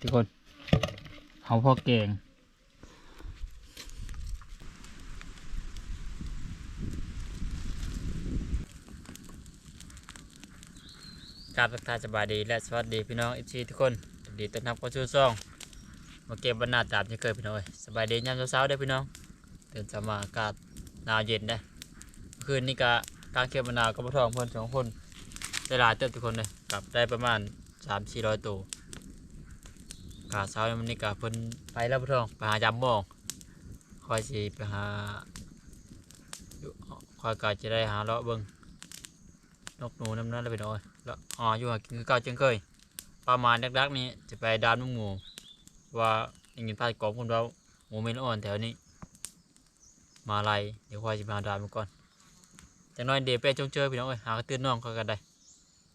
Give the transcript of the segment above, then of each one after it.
ทุกคนเอาพ่อแกงกราบทักทายสบายดีและสวัสดีพี่น้องอีซีทุกคนดีต้อนรับเข้าสู่ช่องมาเก็บบรรณาตามที่เคยพี่น้องเอ้ยสบายดียามเช้าๆได้พี่น้องตื่นสมาอากาศหนาวเย็นได้เมื่อคืนนี้ก็กางเก็บบรรณากับพ่อทองเพิ่นสองคนได้หลายเติบทุกคนเลยกลับได้ประมาณสามสี่ร้อยตัว กาเช้ามันนี่กาเพิ่นไปแล้วพ่อทองไปหายามหมองคอยสิไปหาคอยกาจะได้หาเลาะเบิ่งนกหนูน้ำนั้นแล้วไปหน่อยแล้วอ๋ออยู่หากินคือเก่าจังเคยประมาณดักๆนี้จะไปดานมุงหมูว่าอย่างนี้พายกองคนเราหมูเมนอ่อนแถวนี้มาไล่เดี๋ยวคอยจะมาหาดานมันก่อนจังน้อยเดี๋ยวไปจงเจอพี่น้องเอ้ยหากระตื้นน้องเขากันได้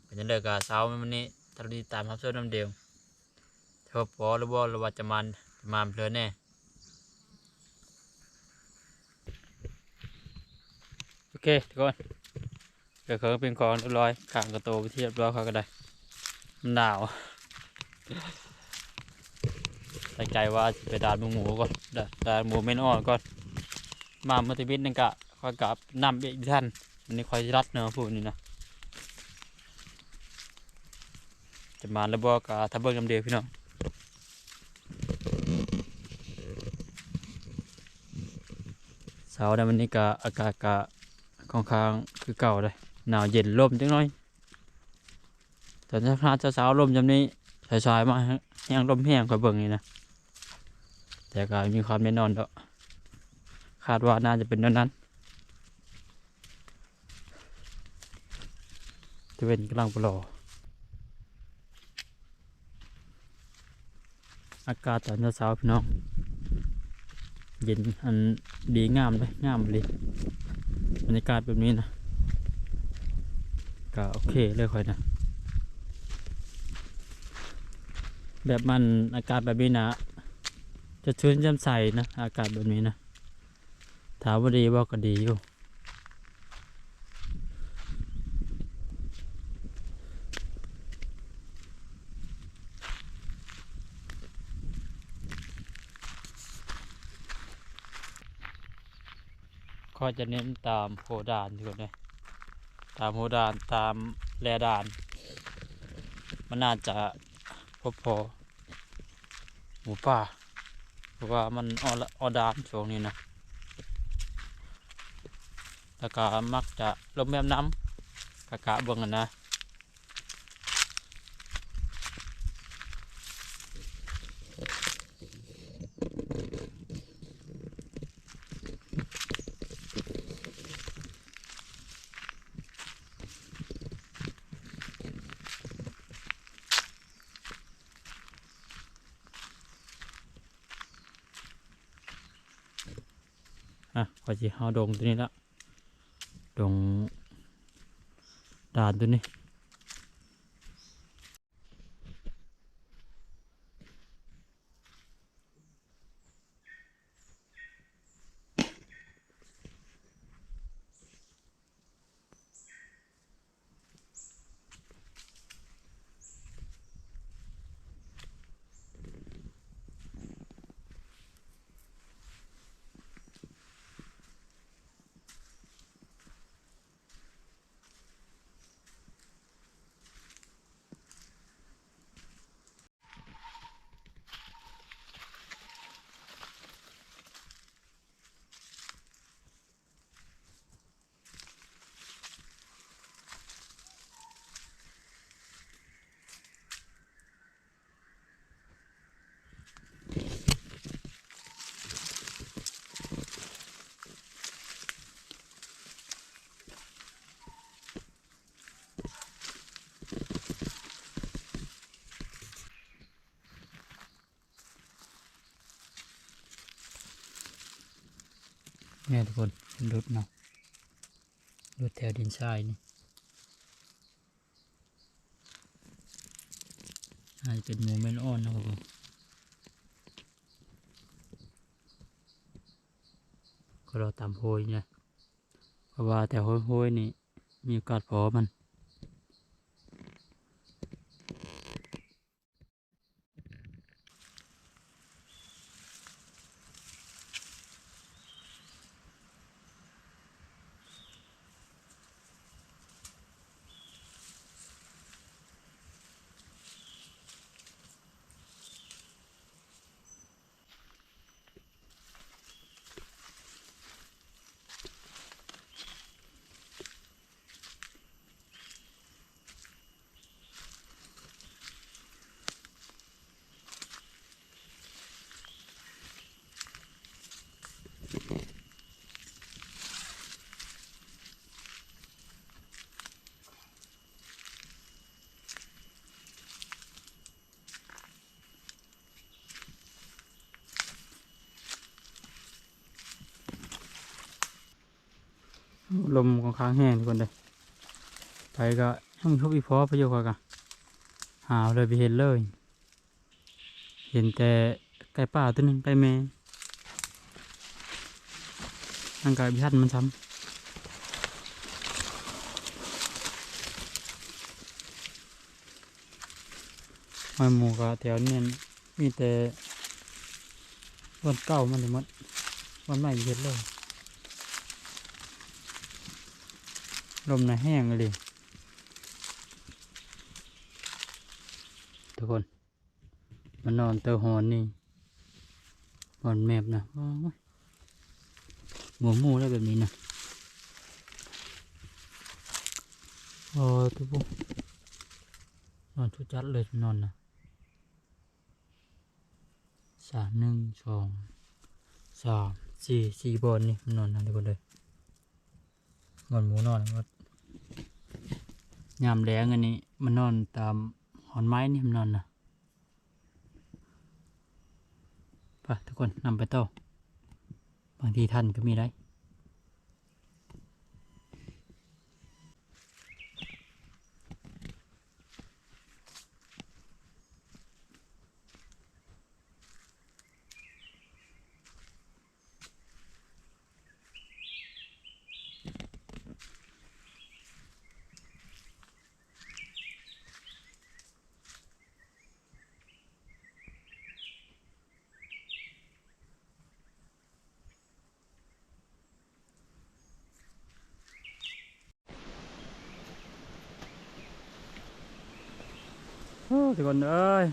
เป็นจังเลิกกาเช้ามันนี้ถ้าเราติดตามครับชมน้ำเดียว เธอพอหรือว่ารือว่าจะมันจะมันเพลินแน่โอเคทุกคนเดี๋ยวเขาเป็นกองเรียบร้อยขางกระโตไปที่เรียบร้อยเขาก็ได้มันหนาวตั้งใจว่าจะไปดานหมูหมูก่อนดาดานหมูเม่นอ่อนก่อนมาเมื่อตะบิดนึงกะคอยกับนำเอีกท่านอันนี้คอยรัดเนื้อพูดนี่นะจะมาแล้วบอกกับทับเบิ้งลำเดียวพี่น้อง เสาร์ในวันนี้ก็อากาศก็ค่อนข้างคือเก่าเลยหนาวเย็นลมจังน้อยแต่ถ้าพลาดเช้าๆลมจำนี้สายๆมาแห้งลมแห้งคอยเบิ่งนี่นะแต่ก็มีความแน่นอนดอกคาดว่าน่าจะเป็นนั้นนั้นจะเป็นกำลังปลออากาศตอนเช้าพี่น้อง เย็นอันดีงามเลยงามเลยบรรยากาศแบบนี้นะก็โอเคเลยค่อยนะแบบมันอากาศแบบนี้นะ จะชื้นแจ่มใสนะ อากาศแบบนี้นะถามว่าดีว่าก็ดีอยู่ ก็จะเน้นตามโพดานอยู่เนี่ยตามโพดานตามแลดาน มันน่าจะพอพอหมูป่าเพราะว่ามันออออดานช่วงนี้นะแล้วก็มักจะลมแม่น้ำกะกะเบิ่งกันนะ อะพอจะเอาดงตัวนี้ละดงด่านตัวนี้ เนี่ยทุกคนเป็นรถเนาะรถแถวดินทรายนี่อาจเป็นโมเมนต์อ่อนนะครับผมก็เราตามโพยนะเพราะว่าแต่โพยๆนี่มีโอกาสพอมัน ลมค่อนข้างแห้งทุกคนเลยไปก็ยังมีพบอีพอไปอยู่ก่อนกันหาวเลยไปเห็นเลย เห็นแต่ไก่ป่าตัวนึงไก่แม่ร่างกายพิทันมันซ้ำหอหมูก็แถวนี้มีแต่วันเก่ามันเลยหมดวันใหม่เห็นเลย ลมน่ะแห้งเลยทุกคนมันนอนเตอหอนนี่หอนแมบนะโอ้ยหมูหมูแล้วแบบนี้นะโอ้ทุกคนนอนชุดจัดเลยนอนนะสามหนึ่งสองสามสี่สี่บอลนี่มันนอนนะทุกคนเลยนอนหมูนอนก็ ยามแรงอันนี้ มันนอนตามหอนไม้นี่มันนอนนะไปทุกคนนำไปต่อบางทีท่านก็มีได้ คนเอ้ย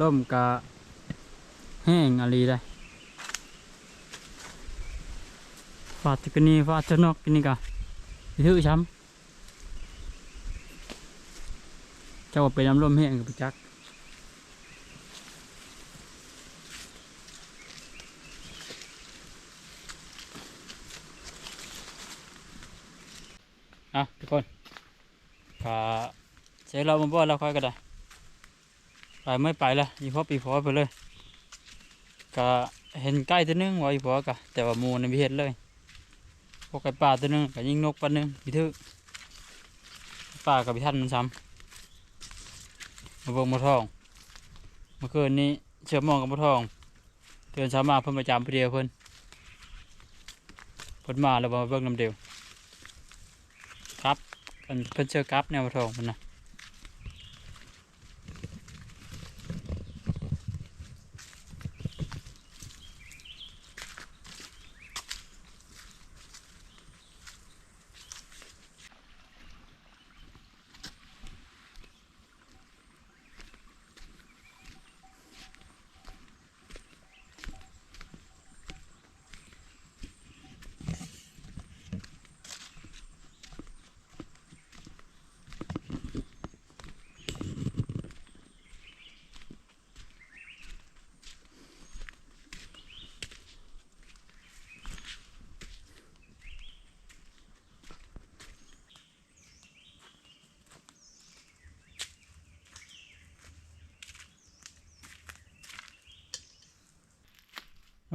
ร่มกะแห้งอะไรได้ฟาดกันนี่ฟาดจะนอกกันนี่กะไปถือช้ำเจ้าไปน้ำร่มแห้งกับจักอะทุกคนกะเสร็จเราบนบ่อเราค่อยก็ได้ ไปไม่ไปละอีพอปีพอไปเลยก็เห็นไก่ตัวนึงว่าอีพอกะแต่ว่ามูนะพิเห็นเลยพวกไก่ป่าตัวนึงก็ยิงนกปันหนึงพิทึกป่ากับพิทันมันซ้ำมาเบิ่งมาทองเมื่อคืนนี้เชื่อมองกับมาทองเตือนเช้ามาเพิ่นประจำเพเดียวเพิ่นเพิ่นมาแล้วมาเบิ่งน้ำเดียวครับอันเพิ่นเชื่อกับแนวมาทองมันนะ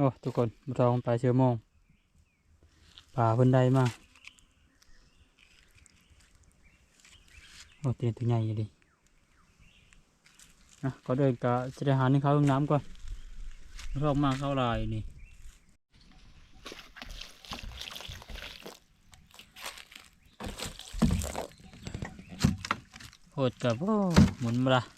โอ้ทุกคนมาทองไปเชื่อโมงป่าเพิ่นได้มาโอ้เตียนตัวใหญ่ดินะก็เดินกะจะได้หาให้เขาห้องน้ำก่อนมาทองมาเข้าลายนี่โหดกับโอ้หมุนมาละ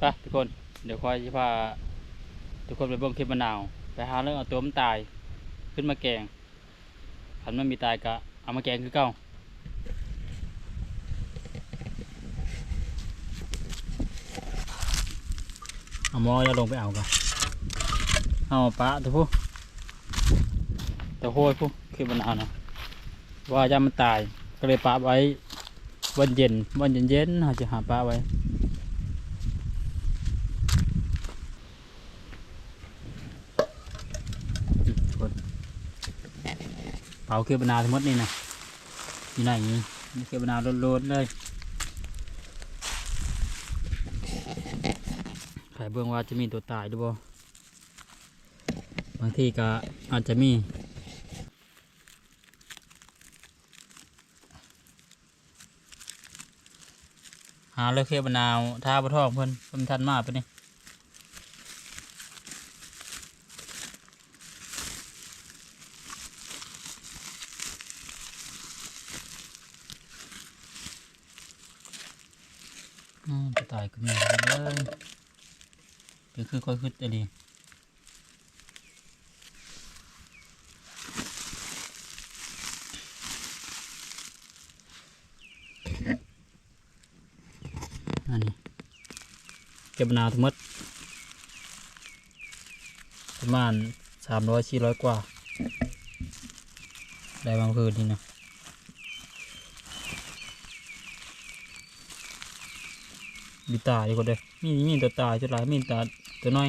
ไปทุกคน เดี๋ยวคอยจะพาทุกคนไปเบิ่งคลิปมะนาว ไปหาเรื่องเอาตัวมันตาย ขึ้นมาแกงขันมันมีตายกะเอามาแกงคือเก่าเอาหม้อจะลงไปเอากันเอาปลาตัวผู้ตัวโหยผู้คลิปมะนาวนะว่าจะมันตายก็เลยปลาไว้วันเย็นวันเย็นเย็นเราจะหาปลาไว้ เผาเคียวบนาทั้งหมดนี่นะอยู่ไหนนี่นี่เคียวบนาโลดๆเลยขายเบื้องว่าจะมีตัวตายหรือเปล่บางทีก็อาจจะมีหาเลยเคียวบนาวท่าบะทองเพิ่อนเพิ่นทันมากปนี่ อืมจะ ตายก็มีเลยก็คือค่อยขึ้นจะดีอันนี้เก็บนาทั้งหมดประมาณสามร้อยสี่ร้อยกว่า ได้บางคืนนี่นะ มีตาดีกว่าเด้อมีมีตัวตาจุดหลายมีตาตัวน้อย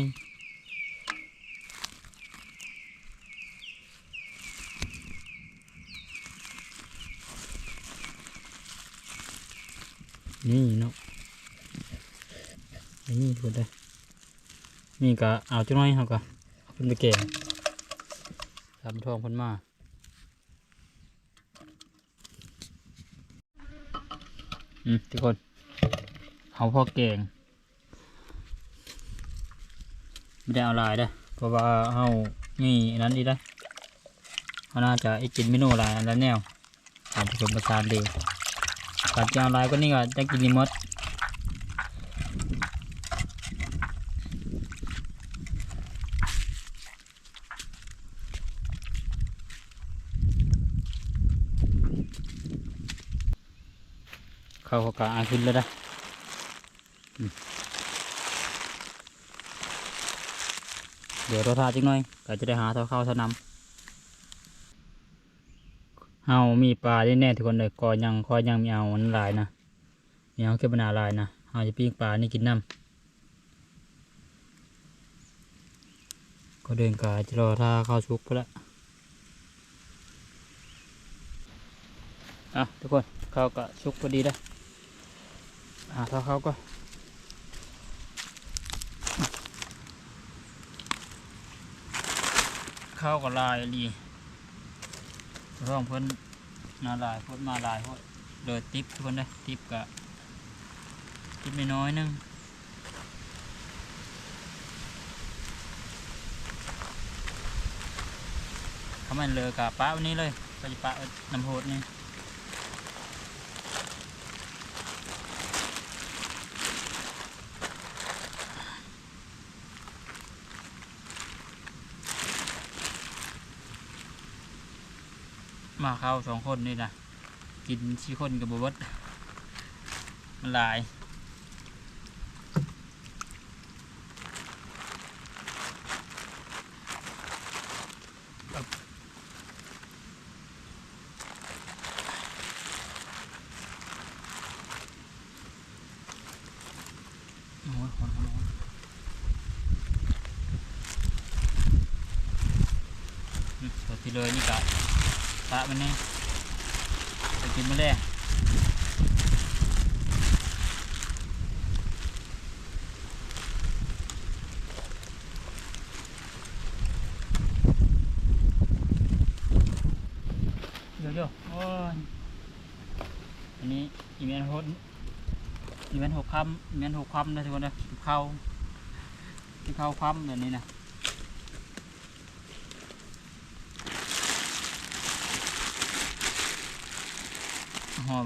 นี่เนาะนี่กว่าเด้อนี่ก็เอาจุน้อยเขาก็เอาขึ้นไปแกงทำทองพันมาอืมทุกคน เอาพ่อเก่งไม่ได้เอาลายเด้เพราะว่าเอานี่นั้นดีได้เขาน่าจะไอ้กินเมนูลายอันนั้นแนวตามผสมประสานดีการจะเอาลายก็นี่ก็จะกินนี่หมดเข้ากะอาขึ้นแล้วนะ เดี๋ยวเราทาจิกหน่อยก็จะได้หาเท่าเข้าเท่านำเฮามีปลาได้แน่ทุกคนเลยก็ยังคอยยังมีเอามันหลายนะมีเอาแค่บรรณาลายนะเฮาจะปิ้งปลานี่กินน้ำก็เดินกาจะรอท่าเข้าชุกไปละอะทุกคนเข้าก็ชุกพอดีได้วหาเท่าเข้าก็ เข้ากับลายดีร่องเพิ่นนาลายเพิ่นมาลายเพิ่นโดยติปเพิ่นได้ติปกะติปไม่น้อยนึงเขามันเลยกับป้าวันนี้เลยก็จะป้าน้ำโหดนี่ มาเข้าสองคนนี่นะกินชีคนกับบวดมันลายตัวที่เลยนี่ก็ะตะมันนี่ไปกินมาแล้วเดี๋ยวเดี๋ยวโอ้ยอันนี้อีเมนโฮดอีเวนหกคำอีเวนหกคำนะทุกคนนะเข้าที่เข้าคำแบบนี้นะ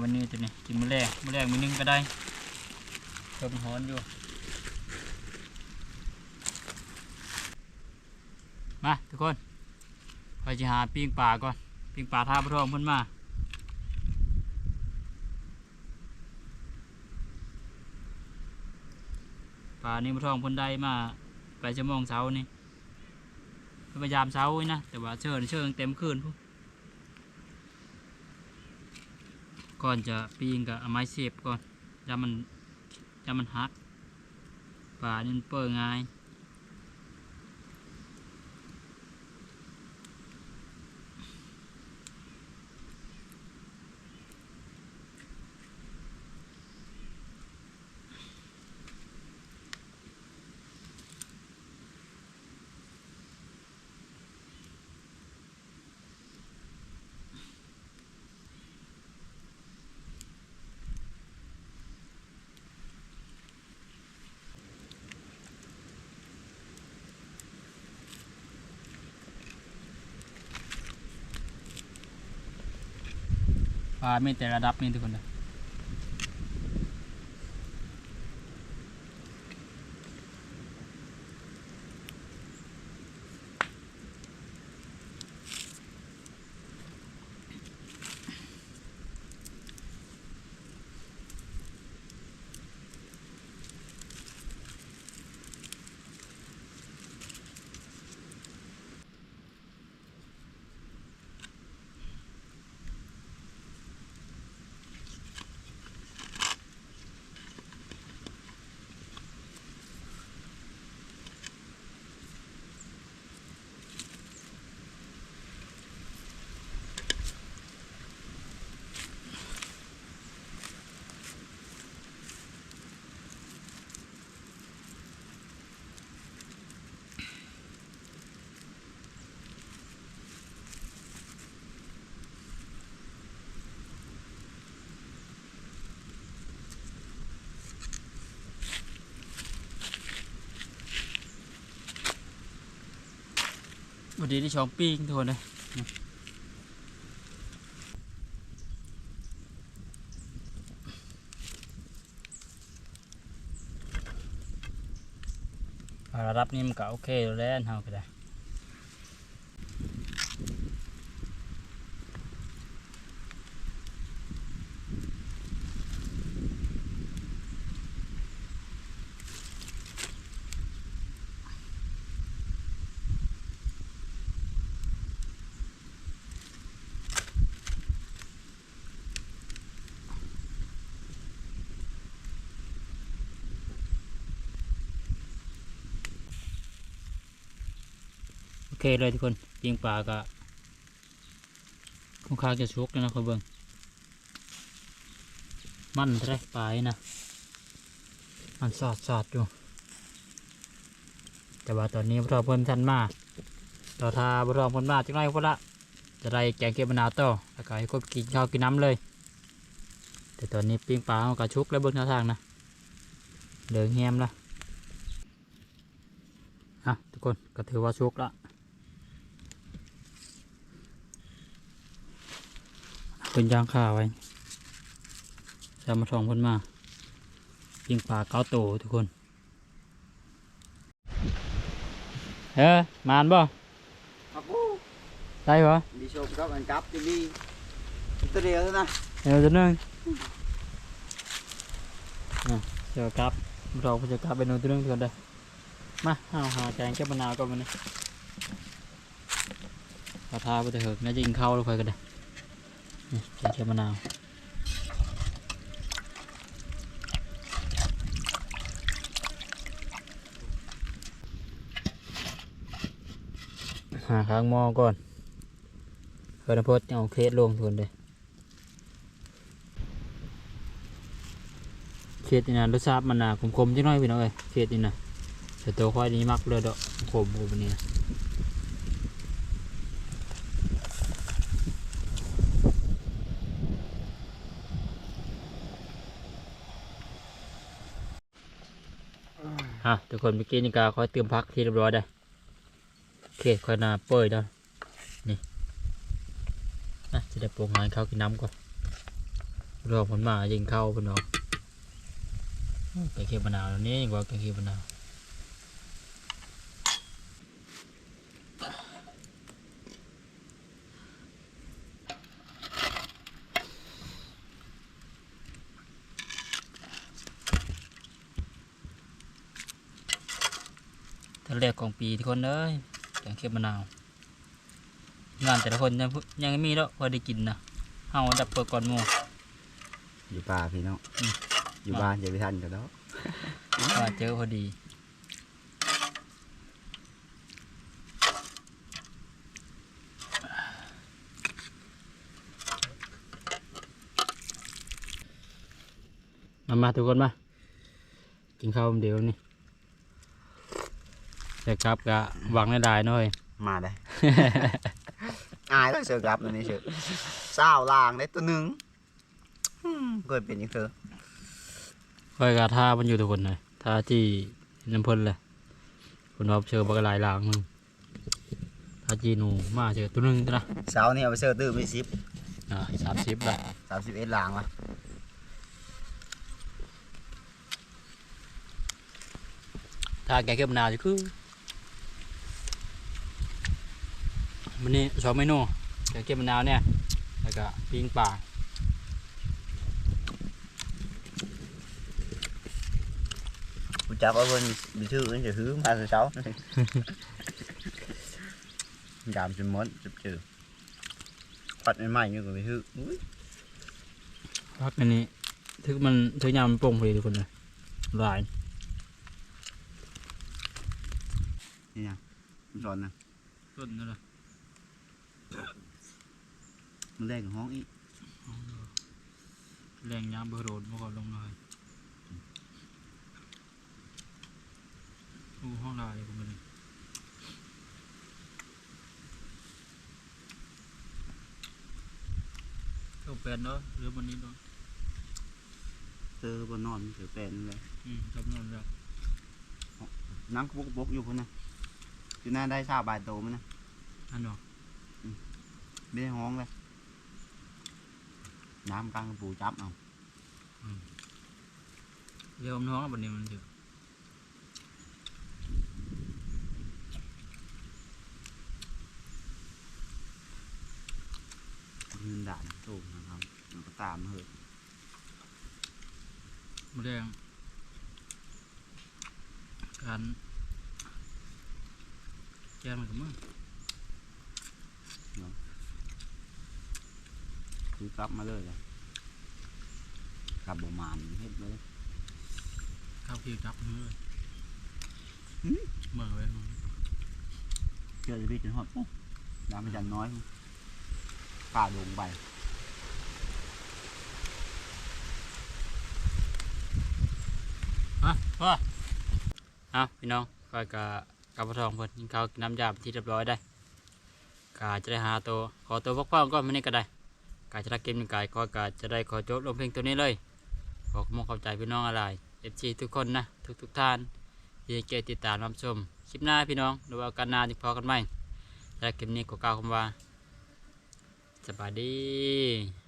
วันนี้จะนี่กินมื้อแรกมื้อแรกมื้อนึงก็ได้ต้มหอนอยู่ มาทุกคนไปจะหาปิ้งปลาก่อนปิ้งปลาท่าพระทองขึ้นมาปลานี่ระทองพ้นได้มาไปจะมองเสานี่พยายามเสาไว้นะแต่ว่าเชิญเชิญเต็มคืนพวก ก่อนจะปิ้งกับไม้เสียบก่อนจะมันจะมันหักปลานี่ยเปิดง่าย ปลาไม่แต่ระดับนี้ทุกคนนะ วันนี้ที่ช้องปิ้งทุกคนเลยนี่ปลาระดับนี้มันก็โอเคอยู่แล้วเฮาก็ไเคเลยทุกคนยิงปลาก็ค่อนข้างจะชุกแล้วนะคนเบิ่งมันแท้ปลายนะมันสอดสอดอยู่ แต่ว่าตอนนี้พวกเราเพิ่นทันมาเราทาพวกเราเพิ่นมาจังไรพวกละจะได้แกงเก็บมะนาวต่อแล้วก็ให้คนกินข้าวกินน้ำเลย แต่ตอนนี้ปิ้งปลาเขาก็ชุกแล้วเบิ่งแนวทางนะเดินแฮมละอะทุกคนก็ถือว่าชุกละ เป็นยางขาไว้จะมาทองคนมายิงปลาเก้าโตทุกคนเฮ้ยมานบ่ครับผมได้ปะ đi shop các anh cắp đi đi tôi đều thôi nè เดี๋ยวจะนึ่งอะเดี๋ยวกลับเราจะกลับไปนู่นตัวนึงก่อนเด้อมาเอาหาแกงแก้มะนาวก่อนมันนี่ขอทาไปเถอะน่าจะกินข้าวแล้วค่อยกันได้นี่ แกงแก้มะนาวหาข้างหม้อก่อนเพื่อนพดเอาเคสลงทุนเลยเคสนี่นะรสชาติมันน่ะขมๆจังน้อยพี่น้องเอ้ยเคสนี่นะแต่ตัวควายนี้มักเลยดอกขมกูปะเนี่ย ฮะทุกคนเมื่อกี้นี่กาคอยเติมพักที่เรียบร้อยได้โอเคคอยนาเปิดแล้วนี่นะจะได้ปรุงงานข้าวกินน้ำก่อนรอผลมายิงเข้าพี่น้อกไปเค็บมะนาวแล้วนี่กว่าไปเค็มมะนาว กของปีทุกคนเอ้ยแกงเขียวมะนาวงานแต่ละคนยังบ่ยังไม่มีแล้วพอได้กินนะเฮาดับเปิดก่อนหมู่อยู่ป่าพี่น้องอืมอยู่บ้านอย่าไปทันกันแล้วว่าเจอพอดีมามาทุกคนมา กินข้าวเดียวนี่ แต่ครับก็หวังได้ๆหน่อย มาได้ อายแล้วเสือกลับนั่นนี่เสือสาวลางได้ตัวหนึ่งอืมเคยเป็นอยังเธอคอยกาท่ามันอยู่ทุกคนเลยท่าที่น้ำพ่นเลยคนเราเชิญบักหลายหลางมึงท่าจีหนูมาเจอตัวหนึงตัวนะสาวนี่เอาไปเสือตื้อไม่สิบอ่าสามสิบละสามสิบเอ็ดลางวะท่าแกงเก็บมะนาวจะคือ มันนี่สองเมนูแกงเก็บมะนาวเนี่ย แล้วก็ปิ้งปลากูจับเอาเพิ่นมีชื่ออื่นจะหื้อมาสิเช้ายามจนหมดจุบจือปัดใหม่ๆอยู่กับไปหื้ออุ้ยพักอันนี้ถึงมันถึงยามมันโป่งพอดีทุกคนเลยหลายนี่ยังมันสอนนะต้นนั่นแหละ มันแรกกับห้องอีกแรงยามเบอร์โรดมาก่อนลงเลยโอ้ห้องลายผมเลยเข้าแปดเนาะหรือวันนี้เนาะเธอบนนอนมันถือเป็นเลยอืมจำนวนแล้วนั่งกุกบกอยู่คนนะอยู่หน้าได้ชาบายโตมันนะอันเนาะไม่ได้ห้องเลย น้ำกลางปูจับเอาเรียวน้องวันนี้มันเถอะเงินด่านตูมนะครับมันก็ตามมาเหอะมาแรงการแกนมันกับมึง คือกลับมาเลยเลยกลับบ่มานเฮ็ดเลยข้าวพี่จับมือเลยเมื่อไว้มึงเจอจะพี่จนหอดปุ๊บน้ำมันจันน้อยผ่าลงไปอะพ่ออะพี่น้องก็กะกับพระทองเพิ่นกินข้าวกินน้ำยาเป็นที่เรียบร้อยได้กาจะได้หาตัวขอตัวพักผ่อนก่อนมื้อนี้ก็ได้ การชนะเกมกายก็กาจะได้ขอจบลงเพลงตัวนี้เลยขอขอบคุณเข้าใจพี่น้องอะไร FC ทุกคนนะทุกทุกท่านที่เกติดตามรับชมคลิปหน้าพี่น้องหรือว่ากันนาจะพอกันไหมและคลิปนี้ก็กล่าวคำว่าสบายดี